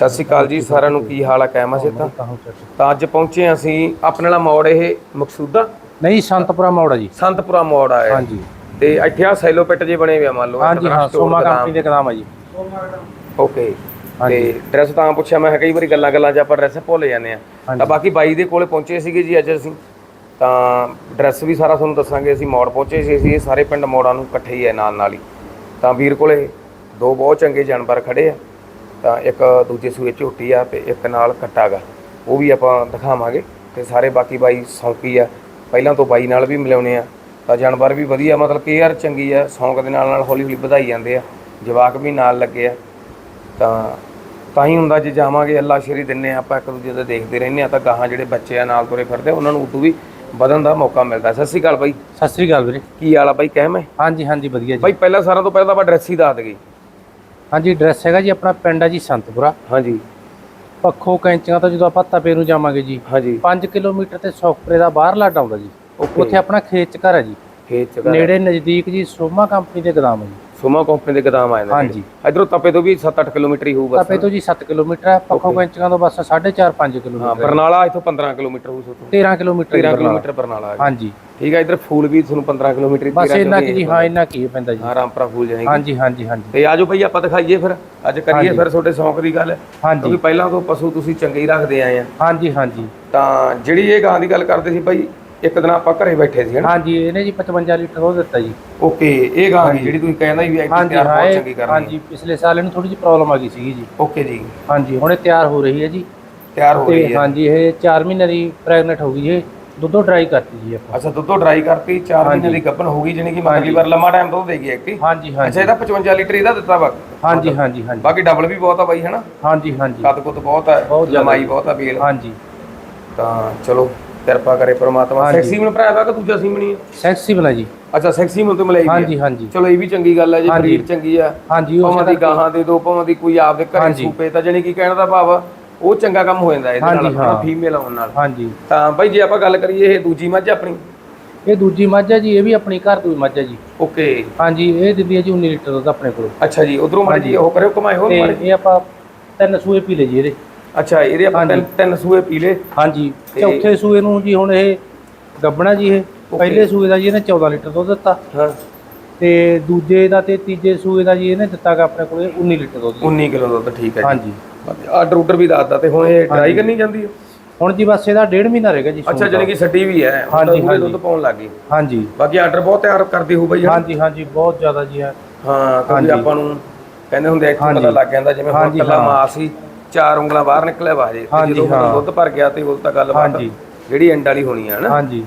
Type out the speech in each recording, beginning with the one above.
ਸਤਿ ਸ਼੍ਰੀ ਅਕਾਲ ਜੀ ਸਾਰਿਆਂ ਨੂੰ ਕੀ ਹਾਲ ਆ ਕਾਇਮ ਆ ਸਿੱਧਾ ਤਾਂ ਅੱਜ ਪਹੁੰਚੇ ਹਾਂ ਅਸੀਂ ਆਪਣੇ ਵਾਲਾ ਮੋੜ ਇਹ ਮਕਸੂਦਾ? ਨਹੀਂ ਸੰਤਪੁਰਾ ਮੋੜ ਆ ਜੀ। ਸੰਤਪੁਰਾ ਮੋੜ ਆਇਆ ਹਾਂਜੀ। ਤੇ ਇੱਥੇ ਆ ਸੈਲੋ ਪਿੱਟ ਜੇ ਬਣੇ ਹੋਏ ਆ ਮੰਨ ਲਓ ਹਾਂਜੀ ਹਾਂ ਸੋਮਾ ਕੰਪਨੀ ਦੇ ਕਦਮ ਆ ਜੀ। ਓਕੇ। ਤੇ ਡਰੈਸ ਤਾਂ ਪੁੱਛਿਆ ਮੈਂ ਕਈ ਵਾਰੀ ਗੱਲਾਂ ਗੱਲਾਂ 'ਚ ਆਪਾਂ ਡਰੈਸ ਭੁੱਲ ਜਾਂਦੇ ਆ। ਤਾਂ ਬਾਕੀ ਬਾਈ ਦੇ ਕੋਲੇ ਪਹੁੰਚੇ ਸੀਗੇ ਜੀ ਅੱਜ ਅਸੀਂ। ਤਾਂ ਡਰੈਸ ਵੀ ਸਾਰਾ ਤੁਹਾਨੂੰ ਦੱਸਾਂਗੇ ਅਸੀਂ ਮੋੜ ਪਹੁੰਚੇ ਸੀ ਅਸੀਂ ਇਹ ਸਾਰੇ ਪਿੰਡ ਮੋੜਾਂ ਨੂੰ ਇਕੱਠੇ ਹੀ ਹੈ ਨਾਲ ਨਾਲ ਹੀ। ਤਾਂ ਵੀਰ ਕੋਲੇ ਦੋ ਬਹੁਤ ਚੰਗੇ ਜਾਨਵਰ ਖੜੇ ਆ। ਤਾਂ ਇੱਕ ਦੂਜੇ ਸੂਏ ਝੋਟੀ ਆ ਤੇ ਇੱਕ ਨਾਲ ਕੱਟਾ ਗਾ। ਉਹ ਵੀ ਆਪਾਂ ਦਿਖਾਵਾਂਗੇ ਤੇ ਸਾਰੇ ਬਾਕੀ ਬਾਈ ਸੌਂਕੀ ਆ। ਪਹਿਲਾਂ ਤੋਂ ਬਾਈ ਨਾਲ ਵੀ ਮਿਲਾਉਣੇ ਆ। ਤਾਂ ਜਾਨਵਰ ਵੀ ਵਧੀਆ ਮਤਲਬ ਕੇਅਰ ਚੰਗੀ ਆ ਸੌਂਕ ਦੇ ਨਾਲ ਨਾਲ ਹੌਲੀ ਹੌਲੀ ਵਧਾਈ ਜਾਂਦੇ ਆ। ਜਵਾਕ ਵੀ ਨਾਲ ਲੱਗੇ ਆ। ਤਾਂ ਤਾਂ ਹੀ ਹੁੰਦਾ ਜੇ ਜਾਵਾਂਗੇ ਅੱਲਾ ਸ਼ਰੀ ਦਿੰਨੇ ਆ ਆਪਾਂ ਇੱਕ ਦੂਜੇ ਦੇ ਦੇਖਦੇ ਰਹਿੰਦੇ ਆ ਤਾਂ ਗਾਹਾਂ ਜਿਹੜੇ ਬੱਚੇ ਆ ਨਾਲ ਤੁਰੇ ਫਿਰਦੇ ਉਹਨਾਂ ਨੂੰ ਉਦੋਂ ਵੀ ਵਧਣ ਦਾ ਮੌਕਾ ਮਿਲਦਾ। ਸਤਿ ਸ਼੍ਰੀ ਅਕਾਲ ਬਾਈ। ਸਤਿ ਸ੍ਰੀ ਅਕਾਲ ਵੀਰੇ। ਕੀ ਹਾਲ ਆ ਬਾਈ ਕਹਿ ਮੈਂ ਹਾਂਜੀ ਹਾਂਜੀ ਵਧੀਆ ਜੀ। ਬਾਈ ਪਹਿਲਾਂ ਸਾਰਾ ਤੋਂ ਪਹਿਲਾਂ ਤਾਂ ਆਪਾਂ ਡਰੈਸ ਹੀ ਦੱਸ ਦਈਏ। ਹਾਂਜੀ ਐਡਰੈਸ ਹੈਗਾ ਜੀ ਆਪਣਾ ਪਿੰਡ ਆ ਜੀ ਸੰਤਪੁਰਾ। ਹਾਂਜੀ। ਪੱਖੋ ਕੈਂਚੀਆਂ ਤੋਂ ਜਦੋਂ ਆਪਾਂ ਤਪੇ ਨੂੰ ਜਾਵਾਂਗੇ ਜੀ ਹਾਂਜੀ। 5 ਕਿਲੋਮੀਟਰ ਤੇ ਸੌਕਪਰੇ ਦਾ ਬਾਹਰਲਾ ਆਉਂਦਾ ਜੀ। ਉੱਥੇ ਆਪਣਾ ਖੇਤ ਚ ਘਰ ਹੈ ਜੀ। ਖੇਤ ਚ ਨੇੜੇ ਨਜ਼ਦੀਕ ਜੀ ਸੋਮਾ ਕੰਪਨੀ ਦੇ ਗਦਾਮ ਹੈ ਜੀ। ਸੁਮਾ ਕੰਪਨੀ ਦੇ ਗਦਾਮ ਆਏ ਨੇ। ਹਾਂਜੀ। ਇਧਰੋਂ ਤਪੇ ਤੋਂ ਵੀ 7-8 ਕਿਲੋਮੀਟਰ ਹੀ ਹੋਊ ਬਸ। ਤਪੇ ਤੋਂ ਜੀ 7 ਕਿਲੋਮੀਟਰ ਹੈ ਪੱਖੋ ਕੈਂਚੀਆਂ ਤੋਂ ਬਸ 4.5 5 ਹਾਂ ਕਿਲੋਮੀਟਰ ਬਰਨਾਲਾ ਇਥੋਂ 15 ਕਿਲੋਮੀਟਰ ਹੋਊ ਸੋਤੋਂ। 13 ਕਿਲੋਮੀਟਰ 13 ਜੀ ਕਿਲੋਮੀਟਰ ਬਰਨਾਲਾ। ਹਾਂਜੀ। ਠੀਕ ਹੈ ਇਧਰ ਫੂਲ ਵੀ ਤੁਹਾਨੂੰ 15 ਕਿਲੋਮੀਟਰ ਹੀ ਬਸ 13 ਇੰਨਾ ਕੀ ਜੀ ਹਾਂ ਇੰਨਾ ਕੀ ਪੈਂਦਾ ਜੀ। ਹਾਂ ਰਾਮਪੁਰਾ ਫੂਲ ਜਾਏਗੀ। ਹਾਂਜੀ ਹਾਂਜੀ ਹਾਂਜੀ। ਤੇ ਆਜੋ ਭਈ ਆਪਾਂ ਦਿਖਾਈਏ ਫਿਰ। ਅੱਜ ਕਰੀਏ ਫਿਰ ਤੁਹਾਡੇ ਸ਼ੌਂਕ ਦੀ ਗੱਲ। ਹਾਂਜੀ। ਕਿਉਂਕਿ ਪਹਿਲਾਂ ਤੋਂ ਪਸ਼ੂ ਤੁਸੀਂ ਚੰਗੇ ਹੀ ਰੱਖਦੇ ਆਏ ਆ। ਹਾਂਜੀ ਹਾਂਜੀ। ਤਾਂ ਜਿਹੜੀ ਇਹ ਗਾਂ ਦੀ ਗੱਲ ਕਰਦੇ ਸੀ ਭਾਈ ਇੱਕ ਦਿਨ ਆਪਾਂ ਘਰੇ ਬੈਠੇ ਸੀ ਹਨਾ ਹਾਂਜੀ ਇਹਨੇ ਜੀ 55 ਲੀਟਰ ਉਹ ਦਿੱਤਾ ਜੀ। ਓਕੇ ਇਹ ਗਾਂ ਦੀ ਜਿਹੜੀ ਤੁਸੀਂ ਕਹਿੰਦਾ ਵੀ ਐਕਟਿਵ ਹਾਂਜੀ ਤਿਆਰ ਹਾਂ ਬਹੁਤ ਇਹ- ਚੰਗੀ ਕਰਨੀ ਹਾਂਜੀ ਪਿਛਲੇ ਸਾਲ ਇਹਨੂੰ ਥੋੜੀ ਜਿਹੀ ਪ੍ਰੋਬਲਮ ਆ ਗਈ ਸੀਗੀ ਜੀ। ਓਕੇ ਜੀ। ਹਾਂਜੀ ਹੁਣ ਇਹ ਤਿਆਰ ਹੋ ਰਹੀ ਹੈ ਜੀ। ਤਿਆਰ ਹੋ ਤੇ ਰਹੀ ਹੈ। ਹਾਂਜੀ ਇਹ 4 ਮਹੀਨੇ ਦੀ ਪ੍ਰੈਗਨੈਂਟ ਹੋ ਗਈ ਇਹ। ਦੁੱਧੋਂ ਡਰਾਈ ਕਰਤੀ ਜੀ ਆਪਾਂ। ਅੱਛਾ ਦੁੱਧੋਂ ਡਰਾਈ ਕਰਤੀ 4 ਮਹੀਨੇ ਦੀ ਗੱਭਣ ਹੋ ਗਈ ਜਾਨੀ ਕਿ ਅਗਲੀ ਵਾਰ ਲੰਮਾ ਟਾਈਮ ਤੋਂ ਦੇਗੀ ਐਕਟੀ ਹਾਂਜੀ ਹਾਂਜੀ। ਅੱਛਾ ਇਹਦਾ 55 ਲੀਟਰ ਇਹਦਾ ਦਿੱਤਾ ਵਾ। ਹਾਂਜੀ ਹਾਂਜੀ ਹਾਂਜੀ। ਬਾਕੀ ਡਬਲ ਵੀ ਬਹੁਤ ਆ ਬਾਈ ਹਨਾ ਹਾਂਜੀ ਹਾਂਜੀ। ਕੱਦ ਕੁੱਦ ਬਹੁਤ ਆ ਬਹੁਤ ਜ਼ਿਆਦਾ ਲੰਮਾਈ ਬਹੁਤ ਆ ਬੇਲ ਹਾਂਜੀ। ਤਾਂ ਚਲੋ ਕਿਰਪਾ ਕਰੇ ਪ੍ਰਮਾਤਮਾ ਹਾਂਜੀ। ਸੈਕਸੀ ਮਨ ਭਰਾ ਦਾ ਕਿ ਦੂਜਾ ਸੀਮਣੀ ਸੈਕਸੀ ਬਣਾ ਜੀ। ਅੱਛਾ ਸੈਕਸੀ ਮਨ ਤੋਂ ਮਿਲਾਈ ਵੀ ਆ। ਹਾਂਜੀ ਹਾਂਜੀ। ਚਲੋ ਇਹ ਵੀ ਚੰਗੀ ਗੱਲ ਹੈ ਜੀ ਹਾਂਜੀ। ਬਰੀਡ ਚੰਗੀ ਆ। ਹਾਂਜੀ ਉਹ ਭਾਵੇਂ ਦੀ ਗਾਹਾਂ ਦੇ ਦੋ ਭਾਵੇਂ ਦੀ ਕੋਈ ਆਪਦੇ ਘਰੇ ਹਾਂਜੀ। ਸੂਪੇ ਤਾਂ ਜਾਨੀ ਕਿ ਕਹਿਣ ਦਾ ਭਾਵ ਆ, ਉਹ ਚੰਗਾ ਕੰਮ ਹੋ ਜਾਂਦਾ ਇਹਦੇ ਹਾਂਜੀ, ਨਾਲ ਹਾਂ। ਫੀਮੇਲ ਆਉਣ ਨਾਲ। ਹਾਂਜੀ। ਤਾਂ ਬਾਈ ਜੇ ਆਪਾਂ ਗੱਲ ਕਰੀਏ ਇਹ ਦੂਜੀ ਮੱਝ ਆਪਣੀ? ਇਹ ਦੂਜੀ ਮੱਝ ਹੈ ਜੀ ਇਹ ਵੀ ਆਪਣੀ ਘਰ ਦੀ ਮੱਝ ਹੈ ਜੀ। ਓਕੇ। ਹਾਂਜੀ ਇਹ ਦਿੰਦੀ ਹੈ ਜੀ 19 ਲੀਟਰ ਦੁੱਧ ਆਪਣੇ ਕੋਲ। ਅੱਛਾ ਜੀ ਉਧਰੋਂ ਮਾੜੀ ਜੀ ਉਹ ਕਰਿਓ ਹੋਰ ਤੇ ਮਾੜੇ ਇਹ ਆਪਾਂ ਤਿੰਨ ਸੂਏ ਪੀ ਲਏ ਜੀ ਇਹਦੇ। ਅੱਛਾ ਇਹਦੇ ਆਪਾਂ ਤਿੰਨ ਤਿੰਨ ਸੂਏ ਪੀ ਲੇ ਹਾਂਜੀ। ਤੇ- ਚੌਥੇ ਸੂਏ ਨੂੰ ਜੀ ਹੁਣ ਇਹ ਗੱਬਣਾ ਜੀ ਇਹ। ਪਹਿਲੇ ਸੂਏ ਦਾ ਜੀ ਇਹਨੇ 14 ਲੀਟਰ ਦੁੱਧ ਦਿੱਤਾ। ਹਾਂ। ਤੇ ਦੂਜੇ ਦਾ ਤੇ ਤੀਜੇ ਸੂਏ ਦਾ ਜੀ ਇਹਨੇ ਦਿੱਤਾ ਗਾ ਆਪਣੇ ਕੋਲੇ 19 ਲੀਟਰ ਦੁੱਧ। 19 ਕਿਲੋ ਦੁੱਧ ਠੀਕ ਹੈ ਜੀ। ਹਾਂਜੀ। ਆਰਡਰ ਆਰਡਰ ਵੀ ਦੱਸਦਾ ਤੇ ਹੁਣ ਇਹ ਡਰਾਈ ਕਰਨੀ ਜਾਂਦੀ ਹੈ? ਹੁਣ ਜੀ ਬਸ ਇਹਦਾ ਡੇਢ ਮਹੀਨਾ ਰਹੇਗਾ ਜੀ ਅੱਛਾ ਜਾਨੀ ਕਿ ਛੱਡੀ ਵੀ ਹੈ। ਹੁਣ ਹਾਂਜੀ, ਤਾਂ ਪੂਰੇ ਹਾਂਜੀ। ਦੁੱਧ ਪਾਉਣ ਲੱਗ ਗਈ ਹਾਂਜੀ। ਬਾਕੀ ਆਰਡਰ ਬਹੁਤ ਤਿਆਰ ਕਰਦੀ ਹੋ ਬਈ? ਹਾਂਜੀ ਹਾਂਜੀ ਬਹੁਤ ਜ਼ਿਆਦਾ ਜੀ ਹੈ। ਹਾਂ ਕਿਉਂਕਿ ਹਾਂਜੀ। ਆਪਾਂ ਨੂੰ ਕਹਿੰਦੇ ਹੁੰਦੇ ਆ, ਇੱਥੋਂ ਹਾਂਜੀ। ਪਤਾ ਲੱਗ ਜਾਂਦਾ ਜਿਵੇਂ ਹੁਣ ਹਾਂਜੀ, ਕੱਲਾ ਹਾਂ। ਮਾਸ ਹੀ ਚਾਰ ਉਂਗਲਾਂ ਬਾਹਰ ਨਿਕਲਿਆ ਬਾਜੇ ਜਦੋਂ ਹਾਂ। ਦੁੱਧ ਭਰ ਗਿਆ ਤੇ ਉਹ ਤਾਂ ਗੱਲ ਬਾਤ। ਜਿਹੜੀ ਐਂਡ ਵਾਲੀ ਹੋਣੀ ਹੈ ਨਾ। ਹਾਂਜੀ।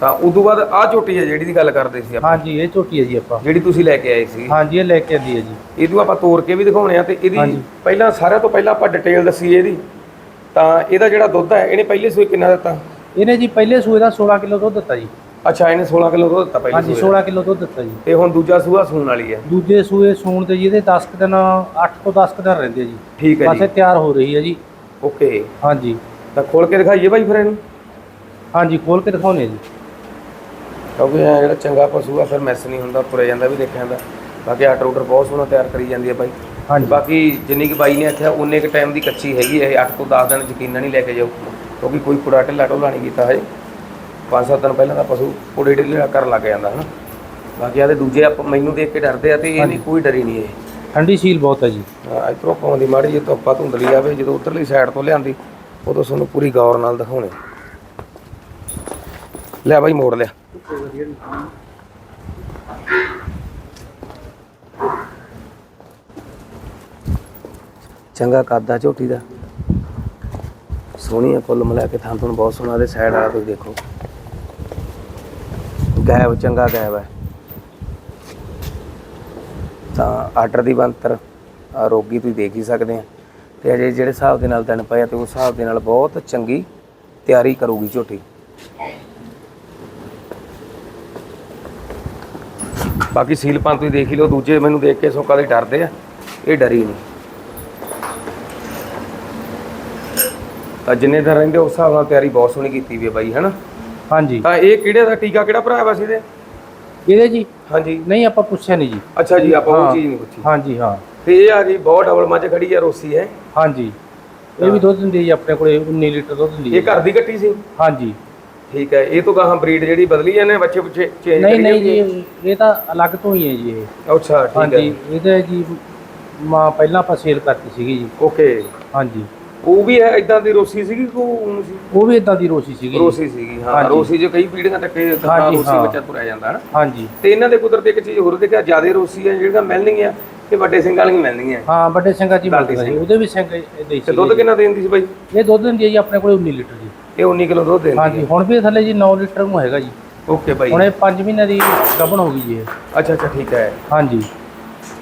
ਤਾਂ ਉਦੋਂ ਬਾਅਦ ਆ ਝੋਟੀ ਹੈ ਜਿਹੜੀ ਦੀ ਗੱਲ ਕਰਦੇ ਸੀ ਆਪਾਂ। ਹਾਂਜੀ ਇਹ ਝੋਟੀ ਹੈ ਜੀ ਆਪਾਂ। ਜਿਹੜੀ ਤੁਸੀਂ ਲੈ ਕੇ ਆਏ ਸੀ। ਹਾਂਜੀ ਇਹ ਲੈ ਕੇ ਆਂਦੀ ਹੈ ਜੀ। ਇਹਨੂੰ ਆਪਾਂ ਤੋੜ ਕੇ ਵੀ ਦਿਖਾਉਣੇ ਆ ਤੇ ਇਹਦੀ। ਪਹਿਲਾਂ ਸਾਰਿਆਂ ਤੋਂ ਪਹਿਲਾਂ ਆਪਾਂ ਡਿਟੇਲ ਦੱਸੀਏ ਇਹਦੀ। ਤਾਂ ਇਹਦਾ ਜਿਹੜਾ ਦੁੱਧ ਹੈ ਇਹਨੇ ਪਹਿਲੇ ਸੂਏ ਕਿੰਨਾ ਦਿੱਤਾ? ਇਹਨੇ ਜੀ ਪਹਿਲੇ ਸੂਏ ਦਾ 16 ਕਿਲੋ ਦੁੱਧ ਦਿੱਤਾ ਜੀ। ਅੱਛਾ ਇਹਨੇ 16 ਕਿਲੋ ਦੁੱਧ ਦਿੱਤਾ ਪਹਿਲੇ ਹਾਂਜੀ 16 ਕਿਲੋ ਦੁੱਧ ਦਿੱਤਾ ਜੀ। ਤੇ ਹੁਣ ਦੂਜਾ ਸੂਆ ਸੂਣ ਵਾਲੀ ਹੈ। ਦੂਜੇ ਸੂਏ ਸੂਣ ਤੇ ਜੀ 10 ਕੁ ਦਿਨ 8 ਤੋਂ 10 ਕੁ ਦਿਨ ਰਹਿੰਦੇ ਜੀ। ਠੀਕ ਹੈ ਪਾਸੇ ਤਿਆਰ ਹੋ ਰਹੀ ਹੈ ਜੀ। ਓਕੇ। ਹਾਂਜੀ। ਤਾਂ ਖੋਲ ਕੇ ਦਿਖਾਈਏ ਭਾਈ ਫਿਰ ਇਹਨੂੰ। ਹਾਂਜੀ ਖੋਲ ਕੇ ਦਿਖਾਉਨੇ ਜੀ। ਕਿਉਂਕਿ ਇਹ ਜਿਹੜਾ ਚੰਗਾ ਪਸ਼ੂ ਆ ਫਿਰ ਮੈਸ ਨਹੀਂ ਹੁੰਦਾ ਤੁਰਿਆ ਜਾਂਦਾ ਵੀ ਦੇਖਿਆ ਜਾਂਦਾ। ਬਾਕੀ ਆਟਰ ਆਰਡਰ ਬਹੁਤ ਸੋਹਣਾ ਤਿਆਰ ਕਰੀ ਜਾਂਦੀ ਹੈ ਬਾਈ। ਹਾਂਜੀ। ਬਾਕੀ ਜਿੰਨੀ ਕਿ ਬਾਈ ਨੇ ਆਖਿਆ ਉਨੇ ਕੁ ਟਾਈਮ ਦੀ ਕੱਚੀ ਹੈਗੀ ਇਹ 8 ਤੋਂ 10 ਦਿਨ ਯਕੀਨਨ ਨਹੀਂ ਲੈ ਕੇ ਜਾਓ। ਕਿਉਂਕਿ ਕੋਈ ਕੁੜਾ ਢਿੱਲਾ ਢੋਲਾ ਕੀਤਾ ਹੈ 5-7 ਦਿਨ ਪਹਿਲਾਂ ਤਾਂ ਪਸ਼ੂ ਕੋੜੇ ਢਿੱਲੇ ਕਰਨ ਲੱਗ ਜਾਂਦਾ ਹਨਾ? ਬਾਕੀ ਆਦੇ ਦੂਜੇ ਆਪ ਮੈਨੂੰ ਦੇਖ ਕੇ ਡਰਦੇ ਆ ਤੇ ਇਹਨੇ ਕੋਈ ਡਰੀ ਨਹੀਂ ਇਹ। ਠੰਡੀ ਸੀਲ ਬਹੁਤ ਹੈ ਜੀ। ਇਧਰੋਂ ਪਾਉਂਦੀ ਮਾੜੀ ਜੀ ਧੁੱਪਾ ਧੁੰਦਲੀ ਆਵੇ ਜਦੋਂ ਉਧਰਲੀ ਸਾਈਡ ਤੋਂ ਲਿਆਂਦੀ ਉਦੋਂ ਤੁਹਾਨੂੰ ਪੂਰੀ ਗੌਰ ਨਾਲ ਦਿਖਾਉਣੇ। ਲੈ ਬਾਈ ਮੋੜ ਲਿਆ। ਚੰਗਾ ਕਾਦਾ ਝੋਟੀ ਦਾ। ਸੋਹਣੀ ਕੁੱਲ ਮਿਲਾ ਕੇ ਥਾਂ ਤੁਹਾਨੂੰ ਬਹੁਤ ਸੋਹਣਾ ਦੇ ਸਾਈਡ ਵਾਲਾ ਤੁਸੀਂ ਦੇਖੋ। ਗਾਇਬ, ਚੰਗਾ ਗਾਇਬ ਹੈ। ਤਾਂ ਆਰਡਰ ਦੀ ਬੰਤਰ ਰੋਗੀ ਤੁਸੀਂ ਦੇਖ ਹੀ ਸਕਦੇ ਆ। ਤੇ ਅਜੇ ਜਿਹੜੇ ਹਿਸਾਬ ਦੇ ਨਾਲ ਦਿਨ ਪਏ ਆ, ਤੇ ਉਸ ਹਿਸਾਬ ਦੇ ਨਾਲ ਬਹੁਤ ਚੰਗੀ ਤਿਆਰੀ ਕਰੂਗੀ ਝੋਟੀ। ਬਾਕੀ ਸੀਲ ਪੰਨ ਤੁਸੀਂ ਦੇਖ ਹੀ ਲਓ, ਦੂਜੇ ਮੈਨੂੰ ਦੇਖ ਕੇ ਸੋ ਕਦੇ ਡਰਦੇ ਆ, ਇਹ ਡਰੀ ਨਹੀਂ। ਤਾਂ ਜਿੰਨੇ ਦਿਨ ਰਹਿੰਦੇ ਉਸ ਹਿਸਾਬ ਨਾਲ ਤਿਆਰੀ ਬਹੁਤ ਸੋਹਣੀ ਕੀਤੀ ਵੀ ਹੈ ਬਾਈ, ਹਨਾ? ਹਾਂਜੀ। ਤਾਂ ਇਹ ਕਿਹੜੇ ਦਾ ਟੀਕਾ ਕਿਹੜਾ ਭਰਾਇਆ ਵਾ ਸੀ ਇਹਦੇ? ਇਹਦੇ ਜੀ? ਹਾਂਜੀ। ਨਹੀਂ ਆਪਾਂ ਪੁੱਛਿਆ ਨਹੀਂ ਜੀ। ਅੱਛਾ ਜੀ ਆਪਾਂ ਉਹ। ਚੀਜ਼ ਨਹੀਂ ਪੁੱਛੀ। ਹਾਂਜੀ ਹਾਂ। ਤੇ ਇਹ ਆ ਜੀ ਬਹੁਤ ਡਬਲ ਮੱਝ ਖੜੀ ਆ ਰੋਸੀ ਹੈ। ਹਾਂਜੀ। ਇਹ ਵੀ ਦੁੱਧ ਦਿੰਦੀ ਹੈ ਜੀ ਆਪਣੇ ਕੋਲੇ 19 ਲੀਟਰ ਦੁੱਧ ਦਿੰਦੀ ਇਹ ਘਰ ਦੀ ਕੱਟੀ ਸੀ? ਹਾਂਜੀ। ਠੀਕ ਹੈ ਇਹ ਤੋਂ ਗਾਹਾਂ ਬਰੀਡ ਜਿਹੜੀ ਬਦਲੀ ਜਾਂਦੇ ਬੱਚੇ ਪੁੱਛੇ ਚੇਂਜ ਨਹੀਂ ਨਹੀਂ ਜੀ ਇਹ- ਇਹ ਤਾਂ ਅਲੱਗ ਤੋਂ ਹੀ ਹੈ ਜੀ ਇਹ। ਅੱਛਾ ਠੀਕ ਹੈ। ਹਾਂਜੀ ਇਹਦੇ ਜੀ ਮਾਂ ਪਹਿਲਾਂ ਆਪਾਂ ਸੇਲ ਕਰਤੀ ਸੀਗੀ ਜੀ। ਓਕੇ ਹਾਂਜੀ। ਉਹ ਵੀ ਇਦਾਂ ਦੀ ਰੋਸੀ ਸੀਗੀ ਕੋ ਸੀ? ਉਹ ਵੀ ਇਦਾਂ ਦੀ ਰੋਸੀ ਸੀਗੀ। ਰੋਸੀ ਸੀਗੀ ਹਾਂ ਹਾਂਜੀ। ਰੋਸੀ ਜੋ ਕਈ ਪੀੜ੍ਹੀਆਂ ਤੱਕ ਇਹ ਤਾਂ ਹਾਂਜੀ, ਰੋਸੀ ਹਾਂ। ਬੱਚਾ ਤੁਰਿਆ ਜਾਂਦਾ ਹੈ ਨਾ ਹਾਂਜੀ। ਤੇ ਇਹਨਾਂ ਦੇ ਕੁਦਰਤ ਇੱਕ ਚੀਜ਼ ਹੋਰ ਦੇਖਿਆ ਜਿਆਦੇ ਰੋਸੀ ਹੈ ਜਿਹੜੀਆਂ ਮਿਲਣਗੀਆਂ ਤੇ ਵੱਡੇ ਸਿੰਘ ਵਾਲੀਆਂ ਮਿਲਣਗੀਆਂ ਹਾਂ ਵੱਡੇ ਸਿੰਘਾਂ ਜੀ ਮਿਲਦਾ ਜੀ। ਉਹਦੇ ਵੀ ਸਿੰਘ ਇਹਦੇ ਤੇ ਸੀ ਦੁੱਧ ਕਿੰਨਾ ਦੇਂਦੀ ਸੀ ਬਾਈ? ਇਹ ਦੁੱਧ ਦਿੰਦੀ ਹੈ ਜੀ ਆਪਣੇ ਕੋਲੇ 19 ਲੀਟਰ ਜੀ। ਇਹ 19 ਕਿਲੋ ਦੁੱਧ ਦਿੰਦੀ ਹਾਂਜੀ ਹੁਣ ਵੀ ਥੱਲੇ ਜੀ 9 ਲੀਟਰ ਨੂੰ ਹੈਗਾ ਜੀ। ਓਕੇ ਬਾਈ। ਹੁਣ ਇਹ 5 ਮਹੀਨਿਆਂ ਦੀ ਗੱਭਣ ਹੋ ਗਈ ਜੀ ਇਹ। ਅੱਛਾ ਅੱਛਾ ਠੀਕ ਹੈ। ਹਾਂਜੀ।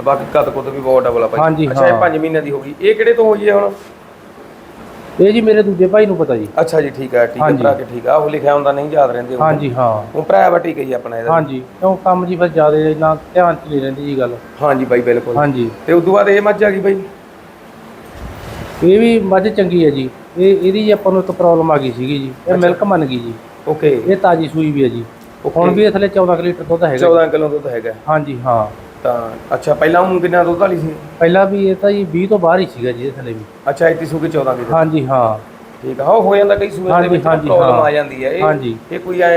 ਬਾਕੀ ਕੱਦ ਕੁੱਦ ਵੀ ਬਹੁਤ ਡਬਲ ਆ ਬਾਈ। ਹਾਂਜੀ, ਅੱਛਾ ਇਹ ਹਾਂ। 5 ਮਹੀਨਿਆਂ ਦੀ ਹੋ ਗਈ। ਇਹ ਕਿਹੜੇ ਤੋਂ ਹੋਈ ਹੈ ਹੁਣ? ਇਹ ਜੀ ਮੇਰੇ ਦੂਜੇ ਭਾਈ ਨੂੰ ਪਤਾ ਜੀ। ਅੱਛਾ ਜੀ ਠੀਕ ਹੈ ਠੀਕ ਹੈ। ਭਰਾ ਕੇ ਠੀਕ ਆ ਉਹ ਲਿਖਿਆ ਹੁੰਦਾ ਨਹੀਂ ਯਾਦ ਰਹਿੰਦੇ ਉਹ। ਹਾਂਜੀ ਹਾਂ। ਉਹ ਭਰਾ ਵਟੀ ਗਈ ਆਪਣਾ ਇਹਦਾ। ਹਾਂਜੀ ਕਿਉਂ ਕੰਮ ਜੀ ਫਿਰ ਜ਼ਿਆਦਾ ਇੰਨਾ ਧਿਆਨ ਚ ਨਹੀਂ ਰਹਿੰਦੀ ਜੀ ਗੱਲ। ਹਾਂਜੀ ਬਾਈ ਬਿਲਕੁਲ। ਹਾਂਜੀ। ਤੇ ਉਦੋਂ ਬਾਅਦ ਇਹ ਮੱਝ ਆ ਗਈ ਬਾਈ? ਇਹ ਵੀ ਮੱਝ ਚੰਗੀ ਹੈ ਜੀ। ਇਹ ਇਹਦੀ ਜੀ ਆਪਾਂ ਨੂੰ ਇੱਕ ਪ੍ਰੋਬਲਮ ਆ ਗਈ ਸੀਗੀ ਜੀ। ਇਹ ਮਿਲਕ ਮੰਨ ਗਈ ਜੀ। ਓਕੇ ਇਹ ਤਾਜੀ ਸੂਈ ਵੀ ਹੈ ਜੀ। ਹੁਣ ਵੀ ਇਹ ਥੱਲੇ 14 ਕੁ ਲੀਟਰ ਦੁੱਧ ਹੈਗਾ ਜੀ। 14 ਕਿਲੋ ਦੁੱਧ ਹੈਗਾ। ਹਾਂਜੀ ਹਾਂ। ਤਾਂ ਅੱਛਾ ਪਹਿਲਾਂ ਉਹ ਕਿੰਨਾ ਦੁੱਧ ਵਾਲੀ ਸੀ? ਪਹਿਲਾਂ ਵੀ ਇਹ ਤਾਂ ਜੀ 20 ਤੋਂ ਬਾਹਰ ਹੀ ਸੀਗਾ ਜੀ ਇਹ ਥੱਲੇ ਵੀ। ਅੱਛਾ ਇੱਥੇ ਸੂਕੇ 14 ਕਿਲੋ। ਹਾਂਜੀ ਹਾਂ। ਠੀਕ ਆ ਹੋ ਜਾਂਦਾ ਕਈ ਸੂਏ ਦੇ ਵਿੱਚ ਪ੍ਰੋਬਲਮ। ਆ ਜਾਂਦੀ ਹੈ ਇਹ ਹਾਂਜੀ। ਇਹ ਕੋਈ ਐ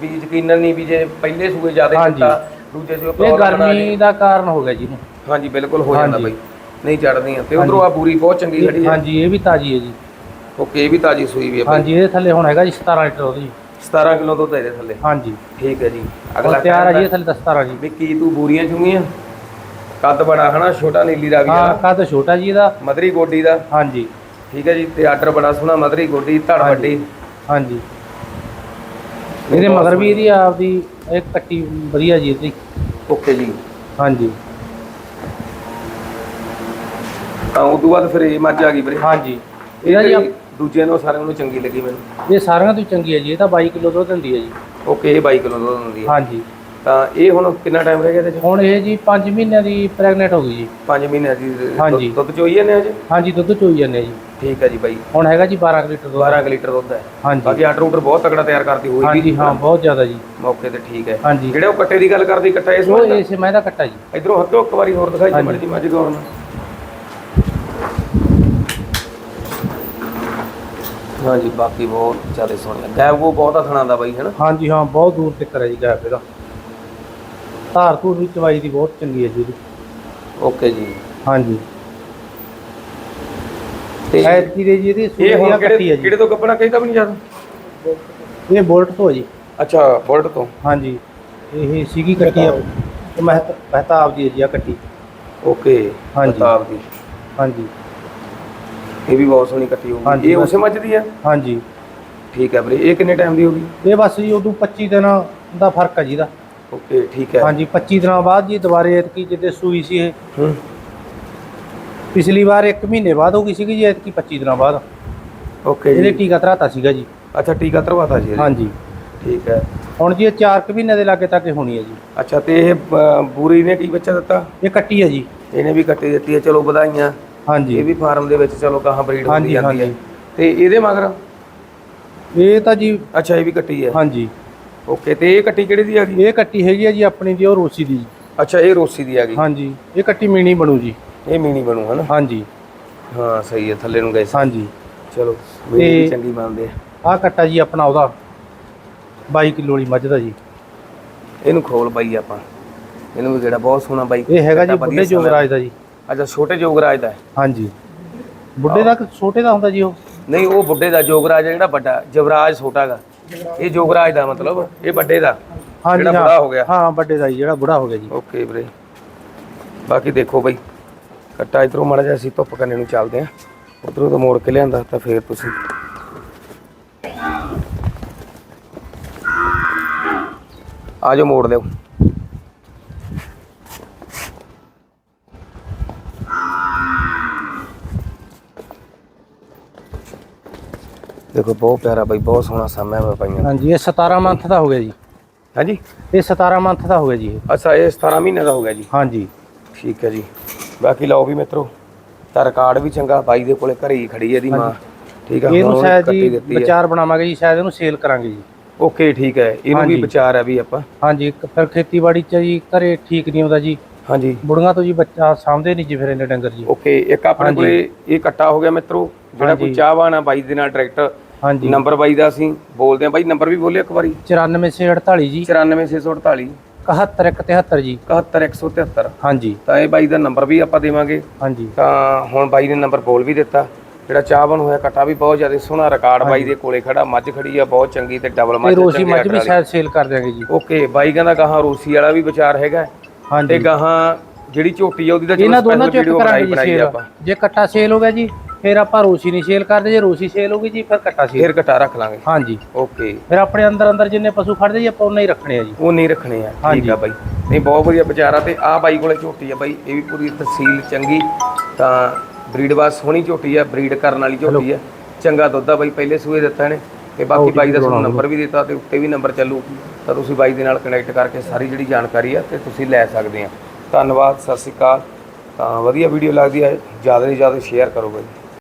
ਵੀ ਯਕੀਨਨ ਨਹੀਂ ਵੀ ਜੇ ਪਹਿਲੇ ਸੂਏ ਜ਼ਿਆਦਾ। ਦਿੱਤਾ ਦੂਜੇ ਸੂਏ ਇਹ ਪ੍ਰੋਬਲਮ ਨਾ ਗਰਮੀ ਦਾ ਕਾਰਨ ਹੋ ਗਿਆ ਜੀ ਇਹਨੂੰ। ਹਾਂਜੀ ਬਿਲਕੁਲ ਹੋ ਜਾਂਦਾ। ਬਾਈ। ਨਹੀਂ ਚੜਦੀਆਂ ਤੇ ਉਧਰੋਂ ਆ ਪੂਰੀ ਬਹੁਤ ਚੰਗੀ ਖੜੀ ਹੈ ਹਾਂਜੀ ਇਹ ਵੀ ਤਾਜੀ ਹੈ ਜੀ। ਓਕੇ ਇਹ ਵੀ ਤਾਜੀ ਸੂਈ ਵੀ ਹੈ ਹਾਂਜੀ ਇਹਦੇ ਥੱਲੇ ਹੁਣ ਹੈਗਾ ਜੀ 17 ਲੀਟਰ ਉਹਦੀ। 17 ਕਿਲੋ ਦੁੱਧ ਇਹਦੇ ਥੱਲੇ। ਹਾਂਜੀ। ਠੀਕ ਹੈ ਜੀ। ਅਗਲਾ ਤਿਆਰ ਹੈ ਜੀ ਥੱਲੇ ਤਾਂ 17 ਜੀ। ਵੀ ਕੀ ਤੂੰ ਬੂਰੀਆਂ ਚੁੰਗੀਆਂ? ਕੱਦ ਬੜਾ ਹਨਾ ਛੋਟਾ ਨੀਲੀ ਰਾਵੀ ਹਾਂ ਕੱਦ ਛੋਟਾ ਜੀ ਇਹਦਾ। ਮਦਰੀ ਗੋਡੀ ਦਾ। ਹਾਂਜੀ। ਠੀਕ ਹੈ ਜੀ ਤੇ ਆਰਡਰ ਬੜਾ ਸੋਹਣਾ ਮਦਰੀ ਗੋਡੀ ਧੜ। ਵੱਡੀ। ਹਾਂਜੀ। ਇਹਦੇ ਮਗਰ ਵੀ ਇਹਦੀ ਆਪਦੀ ਇੱਕ ਕੱਟੀ ਵਧੀਆ ਜੀ ਇਹਦੀ। ਓਕੇ ਜੀ। ਹਾਂਜੀ। ਤਾਂ ਉਦੋਂ ਬਾਅਦ ਫਿਰ ਇਹ ਮੱਝ ਆ ਗਈ ਵੀਰੇ। ਹਾਂਜੀ। ਇਹ ਇਹਦਾ ਜੀ ਦੂਜਿਆਂ ਨੂੰ ਸਾਰਿਆਂ ਨੂੰ ਚੰਗੀ ਲੱਗੀ ਮੈਨੂੰ। ਇਹ ਸਾਰਿਆਂ ਤੋਂ ਚੰਗੀ ਹੈ ਜੀ ਇਹ ਤਾਂ 22 ਕਿਲੋ ਦੁੱਧ ਦਿੰਦੀ ਹੈ ਜੀ। ਓਕੇ ਇਹ 22 ਕਿਲੋ ਦੁੱਧ ਦਿੰਦੀ ਹੈ। ਹਾਂਜੀ। ਤਾਂ ਇਹ ਹੁਣ ਕਿੰਨਾ ਟਾਈਮ ਰਹਿ ਗਿਆ ਇਹਦੇ ਚ? ਹੁਣ ਇਹ ਜੀ 5 ਮਹੀਨਿਆਂ ਦੀ ਪ੍ਰੈਗਨੈਂਟ ਹੋ ਗਈ ਜੀ। 5 ਮਹੀਨਿਆਂ ਦੀ ਹਾਂਜੀ। ਦੁੱਧ- ਦੁੱਧ ਚੋਈ ਜਾਂਦੇ ਅਜੇ? ਹਾਂਜੀ ਦੁੱਧ ਚੋਈ ਜਾਂਦੇ ਜੀ। ਠੀਕ ਹੈ ਜੀ ਬਾਈ। ਹੁਣ ਹੈਗਾ ਜੀ 12 ਕੁ ਲੀਟਰ ਦੁੱਧ। 12 ਕੁ ਲੀਟਰ ਦੁੱਧ ਹੈ। ਹਾਂਜੀ। ਬਾਕੀ ਆਰਡਰ ਉਡਰ ਬਹੁਤ ਤਕੜਾ ਤਿਆਰ ਕਰਦੀ ਹੋਈ ਹਾਂਜੀ ਹਾਂ ਬਹੁਤ ਜ਼ਿਆਦਾ ਜੀ। ਮੌਕੇ ਤੇ ਠੀਕ ਹੈ। ਹਾਂਜੀ। ਜਿਹੜੇ ਉਹ ਕੱਟੇ ਦੀ ਗੱਲ ਕਰਦੀ ਕੱਟਾ ਇਸ ਉਹ ਵਾਰ? ਇਸੇ ਮੈਂ ਦਾ ਕੱਟਾ ਜੀ। ਇਧਰੋਂ ਹੱਥੋਂ ਇੱਕ ਵਾਰੀ ਹੋਰ ਦਿਖਾਈ ਹਾਂਜੀ। ਜੀ ਮੱਝ ਗੌਰ ਨਾਲ। ਹਾਂਜੀ ਬਾਕੀ ਬਹੁਤ ਜ਼ਿਆਦਾ ਸੋਹਣੀ ਗੈਬ ਉਹ ਬਹੁਤ ਥਣਾ ਦਾ ਬਾਈ ਹੈਨਾ? ਹਾਂਜੀ ਹਾਂ ਬਹੁਤ ਦੂਰ ਤੱਕ ਹੈ ਜੀ ਗੈਪ ਇਹਦਾ। ਧਾਰ ਧੂਰ ਵੀ ਚਵਾਈ ਦੀ ਬਹੁਤ ਚੰਗੀ ਹੈ ਜੀ ਇਹਦੀ। ਓਕੇ ਜੀ। ਹਾਂਜੀ। ਤੇ ਐਤਕੀ ਦੇ ਜੀ ਇਹਦੀ ਇਹ ਸੂਈ ਹੁਣ ਆ ਕਿਹੜੇ ਹੈ ਜੀ। ਕਿਹੜੇ ਤੋਂ ਕੱਪੜਾ ਕਹਿੰਦਾ ਵੀ ਨਹੀਂ ਜ਼ਿਆਦਾ? ਇਹ ਬੋਲਟ ਤੋਂ ਹੈ ਜੀ। ਅੱਛਾ ਬੁਲਟ ਤੋਂ? ਹਾਂਜੀ। ਇਹ ਸੀਗੀ ਕੱਟੀ ਆ। ਮਹਿਤਾ ਮਹਿਤਾਬ ਦੀ ਹੈ ਜੀ ਆ ਕੱਟੀ। ਓਕੇ ਹਾਂਜੀ। ਪ੍ਰਤਾਪ ਦੀ। ਹਾਂਜੀ। ਇਹ ਵੀ ਬਹੁਤ ਸੋਹਣੀ ਕੱਟੀ ਹੋਊਗੀ। ਹਾਂਜੀ, ਇਹ। ਉਸੇ ਮੱਝ ਦੀ ਆ? ਹਾਂਜੀ। ਠੀਕ ਹੈ ਵੀਰੇ ਇਹ ਕਿੰਨੇ ਟਾਈਮ ਦੀ ਹੋਗੀ ਇਹ ਬਸ ਜੀ ਉਦੋਂ 25 ਦਿਨ ਦਾ ਫ਼ਰਕ ਹੈ ਜੀ ਦਾ ਓਕੇ ਠੀਕ ਹੈ। ਹਾਂਜੀ 25 ਦਿਨਾਂ ਬਾਅਦ ਜੀ ਦੁਬਾਰੇ ਐਤਕੀ ਜਿੱਦੇ ਸੂਈ ਸੀ ਇਹ। ਹੂੰ। ਪਿਛਲੀ ਵਾਰ 1 ਮਹੀਨੇ ਬਾਅਦ ਹੋ ਗਈ ਸੀਗੀ ਜੀ ਐਤਕੀ 25 ਦਿਨਾਂ ਬਾਅਦ। ਓਕੇ ਇਹਦੇ ਜੀ। ਟੀਕਾ ਧਰਾਤਾ ਸੀਗਾ ਜੀ। ਅੱਛਾ ਟੀਕਾ ਤਰਵਾਤਾ ਜੀ ਇਹਦੇ। ਹਾਂਜੀ। ਠੀਕ ਹੈ। ਹੁਣ ਜੀ ਇਹ 4 ਮਹੀਨੇ ਦੇ ਲਾਗੇ ਤੱਕ ਹੋਣੀ ਹੈ ਜੀ। ਅੱਛਾ ਤੇ ਇਹ ਅ, ਬੂਰੀ ਨੇ ਕੀ ਬੱਚਾ ਦਿੱਤਾ? ਇਹ ਕੱਟੀ ਹੈ ਜੀ। ਇਹਨੇ ਵੀ ਕੱਟੀ ਦਿੱਤੀ ਹੈ ਚਲੋ ਵਧਾਈਆਂ। ਇਹ ਹਾਂਜੀ ਵੀ ਫਾਰਮ ਦੇ ਵਿੱਚ ਚਲੋ ਕਹਾਂ ਬਰੀਡ ਹੁੰਦੀ ਹਾਂਜੀ, ਜਾਂਦੀ ਹੈ। ਹਾਂਜੀ। ਤੇ ਇਹਦੇ ਮਗਰ? ਇਹ ਤਾਂ ਜੀ ਅੱਛਾ ਇਹ ਵੀ ਕੱਟੀ ਹੈ। ਹਾਂਜੀ। ਓਕੇ ਤੇ ਇਹ ਕੱਟੀ ਕਿਹੜੀ ਦੀ ਆ ਗਈ? ਇਹ ਕੱਟੀ ਹੈਗੀ ਹੈ ਜੀ ਆਪਣੀ ਦੀ ਉਹ ਰੋਸੀ ਦੀ ਜੀ। ਅੱਛਾ ਇਹ ਰੋਸੀ ਦੀ ਆ ਗਈ। ਹਾਂਜੀ ਇਹ ਕੱਟੀ ਮੀਣੀ ਬਣੂ ਜੀ। ਇਹ ਮੀਨੀ ਬਣੂ ਹਨਾ? ਹਾਂਜੀ। ਹਾਂ ਸਹੀ ਹੈ ਥੱਲੇ ਨੂੰ ਗਏ ਸੀ। ਹਾਂਜੀ। ਚਲੋ ਵੀ ਤੇ- ਚੰਗੀ ਬਣਦੇ ਆ ਆਹ ਕੱਟਾ ਜੀ ਆਪਣਾ ਉਹਦਾ। 22 ਕਿਲੋ ਵਾਲੀ ਮੱਝ ਦਾ ਜੀ। ਇਹਨੂੰ ਖੋਲ ਬਾਈ ਆਪਾਂ। ਇਹਨੂੰ ਵੀ ਜਿਹੜਾ ਬਹੁਤ ਸੋਹਣਾ ਬਾਈ। ਇਹ ਹੈਗਾ ਜੀ ਬੁੱਢੇ ਜੋਗਰਾਜ ਦਾ ਜੀ। ਅੱਛਾ ਛੋਟੇ ਜੋਗਰਾਜ ਦਾ ਹੈ। ਹਾਂਜੀ। ਬੁੱਢੇ ਦਾ ਕਿ ਛੋਟੇ ਦਾ ਹੁੰਦਾ ਜੀ ਉਹ? ਨਹੀਂ ਉਹ ਬੁੱਢੇ ਦਾ ਜੋਗਰਾਜ ਹੈ ਜਿਹੜਾ ਵੱਡਾ ਜਵਰਾਜ ਛੋਟਾ ਗਾ। ਇਹ ਜੋਗਰਾਜ ਦਾ ਮਤਲਬ ਇਹ ਵੱਡੇ ਦਾ ਹਾਂਜੀ ਜਿਹੜਾ ਹਾਂ। ਬੁੜਾ ਹੋ ਗਿਆ। ਹਾਂ ਵੱਡੇ ਦਾ ਜੀ ਜਿਹੜਾ ਬੁੜਾ ਹੋ ਗਿਆ ਜੀ। ਓਕੇ ਵੀਰੇ। ਬਾਕੀ ਦੇਖੋ ਬਾਈ ਕੱਟਾ ਇਧਰੋਂ ਮਾੜਾ ਜਿਹਾ ਅਸੀਂ ਧੁੱਪ ਕਰਨੇ ਨੂੰ ਚੱਲਦੇ ਆਂ ਉਧਰੋਂ ਤੋਂ ਮੋੜ ਕੇ ਲਿਆਂਦਾ ਤਾਂ ਫੇਰ ਤੁਸੀਂ। ਆ ਜਾਓ ਮੋੜ ਲਿਓ। ਦੇਖੋ ਬਹੁਤ ਪਿਆਰਾ ਬਾਈ ਬਹੁਤ ਸੋਹਣਾ ਸਮਾਂ ਹੈ ਪਾਈਆਂ ਹਾਂਜੀ ਇਹ 17 ਮੰਥ ਦਾ ਹੋ ਗਿਆ ਜੀ। ਹਾਂਜੀ? ਇਹ 17 ਮੰਥ ਦਾ ਹੋ ਗਿਆ ਜੀ ਇਹ। ਅੱਛਾ ਇਹ 17 ਮਹੀਨੇ ਦਾ ਹੋ ਗਿਆ ਜੀ। ਹਾਂਜੀ। ਠੀਕ ਹੈ ਜੀ। ਬਾਕੀ ਲਓ ਵੀ ਮਿੱਤਰੋ ਤਾਂ ਰਿਕਾਰਡ ਵੀ ਚੰਗਾ ਬਾਈ ਦੇ ਕੋਲੇ ਘਰੇ ਹੀ ਖੜੀ ਹੈ ਇਹਦੀ ਮਾਂ। ਠੀਕ ਹੈ ਹੁਣ ਇਹਨੂੰ ਸ਼ਾਇਦ ਜੀ ਵਿਚਾਰ ਬਣਾਵਾਂਗੇ ਜੀ ਸ਼ਾਇਦ ਇਹਨੂੰ ਸੇਲ ਕਰਾਂਗੇ ਜੀ। ਓਕੇ ਠੀਕ ਹੈ। ਇਹਨੂੰ ਵੀ ਹਾਂਜੀ। ਵਿਚਾਰ ਹੈ ਵੀ ਆਪਾਂ। ਹਾਂਜੀ ਇੱਕ ਫਿਰ ਖੇਤੀਬਾੜੀ ਚ ਜੀ ਘਰੇ ਠੀਕ ਨਹੀਂ ਹੁੰਦਾ ਜੀ। ਹਾਂਜੀ। ਬੁੜੀਆਂ ਤੋਂ ਜੀ ਬੱਚਾ ਸਾਂਭਦੇ ਨਹੀਂ ਜੀ ਫਿਰ ਇਹਨੇ ਡੰਗਰ ਜੀ। ਓਕੇ ਇੱਕ ਆਪਣੇ ਹਾਂਜੀ। ਕੋਲੇ ਇਹ ਕੱਟਾ ਹੋ ਗਿਆ ਮਿੱਤਰੋ ਜਿਹੜਾ ਕੋਈ ਚਾਹਵਾਨ ਆ ਬਾਈ ਦੇ ਨਾਲ ਡਾਇਰੈਕਟ ਹਾਂਜੀ। ਨੰਬਰ ਬਾਈ ਦਾ ਅਸੀਂ ਬੋਲਦੇ ਆ ਬਾਈ ਨੰਬਰ ਵੀ ਬੋਲਿਓ ਇੱਕ ਵਾਰੀ। 94648 ਜੀ। 94648 7173 ਜੀ। 71173 ਹਾਂਜੀ। ਤਾਂ ਇਹ ਬਾਈ ਦਾ ਨੰਬਰ ਵੀ ਆਪਾਂ ਦੇਵਾਂਗੇ। ਹਾਂਜੀ। ਤਾਂ ਹੁਣ ਬਾਈ ਨੇ ਨੰਬਰ ਬੋਲ ਵੀ ਦਿੱਤਾ। ਜਿਹੜਾ ਚਾਹਵਾਨ ਹੋਇਆ ਕਟਾ ਵੀ ਬਹੁਤ ਜ਼ਿਆਦਾ ਸੋਹਣਾ ਰਿਕਾਰਡ ਬਾਈ ਦੇ ਕੋਲੇ ਖੜਾ। ਮੱਝ ਖੜੀ ਆ ਬਹੁਤ ਚੰਗੀ ਤੇ ਡਬਲ ਮੱਝ ਰੋਸੀ ਮੱਝ ਵੀ ਸ਼ਾਇਦ ਸੇਲ ਕਰ ਦਿਆਂਗੇ ਜੀ। ਓਕੇ ਬਾਈ ਕਹਿੰਦਾ ਗਾਹਾਂ ਰੂਸੀ ਵਾਲਾ ਵੀ ਵਿਚਾਰ ਹੈਗਾ। ਤੇ ਗਾਹਾਂ ਜਿਹੜੀ ਝੋਟੀ ਆ ਉਹਦੀ ਤਾਂ ਇਹਨਾਂ ਦੋਨਾਂ ਕਰਾਂਗੇ ਸੇਲ ਜੇ ਕੱਟਾ ਸੇਲ ਹੋ ਗਿਆ ਜੀ ਫਿਰ ਆਪਾਂ ਰੋਸੀ ਨਹੀਂ ਸੇਲ ਕਰਦੇ ਜੇ ਰੋਸੀ ਸੇਲ ਹੋ ਗਈ ਜੀ ਫਿਰ ਕੱਟਾ ਸੇਲ। ਫੇਰ ਕਟਾ ਰੱਖ ਲਾਂਗੇ। ਹਾਂਜੀ। ਓਕੇ। ਫਿਰ ਆਪਣੇ ਅੰਦਰ ਅੰਦਰ ਜਿੰਨੇ ਪਸ਼ੂ ਖੜਦੇ ਜੀ ਆਪਾਂ ਉਹਨਾਂ ਹੀ ਰੱਖਣੇ ਆ ਜੀ। ਉਹ ਨਹੀਂ ਰੱਖਣੇ ਆ। ਠੀਕ ਆ ਬਾਈ। ਨਹੀਂ ਬਹੁਤ ਵਧੀਆ ਵਿਚਾਰਾ ਤੇ ਆ ਬਾਈ ਕੋਲੇ ਝੋਟੀ ਆ ਬਾਈ। ਇਹ ਵੀ ਪੂਰੀ ਤਹਿਸੀਲ ਚੰਗੀ। ਤਾਂ ਬਰੀਡ ਵਾਸ ਸੋਹਣੀ ਝੋਟੀ ਆ ਬਰੀਡ ਕਰਨ ਵਾਲੀ ਝੋਟੀ ਆ। ਚੰਗਾ ਦੁੱਧ ਆ ਬਾਈ ਪਹਿਲੇ ਸੂਏ ਦਿੱਤਾ ਨੇ ਤੇ ਬਾਕੀ ਬਾਈ ਦਾ ਤੁਹਾਨੂੰ ਨੰਬਰ ਵੀ ਦਿੱਤਾ ਤੇ ਉੱਤੇ ਵੀ ਨੰਬਰ ਚੱਲੂ। ਤਾਂ ਤੁਸੀਂ ਬਾਈ ਦੇ ਨਾਲ ਕਨੈਕਟ ਕਰਕੇ ਸਾਰੀ ਜਿਹੜੀ ਜਾਣਕਾਰੀ ਆ ਤੇ ਤੁਸੀਂ ਲੈ ਸਕਦੇ ਆ। ਧੰਨਵਾਦ ਸਤਿ ਸ਼੍ਰੀ ਅਕਾਲ। ਤਾਂ ਵਧੀਆ ਵੀਡੀਓ ਲੱਗਦੀ ਹੈ ਜ਼ਿਆਦਾ ਤੋਂ ਜ਼ਿਆਦਾ ਸ਼ੇਅਰ ਕਰੋ ਬਾਈ।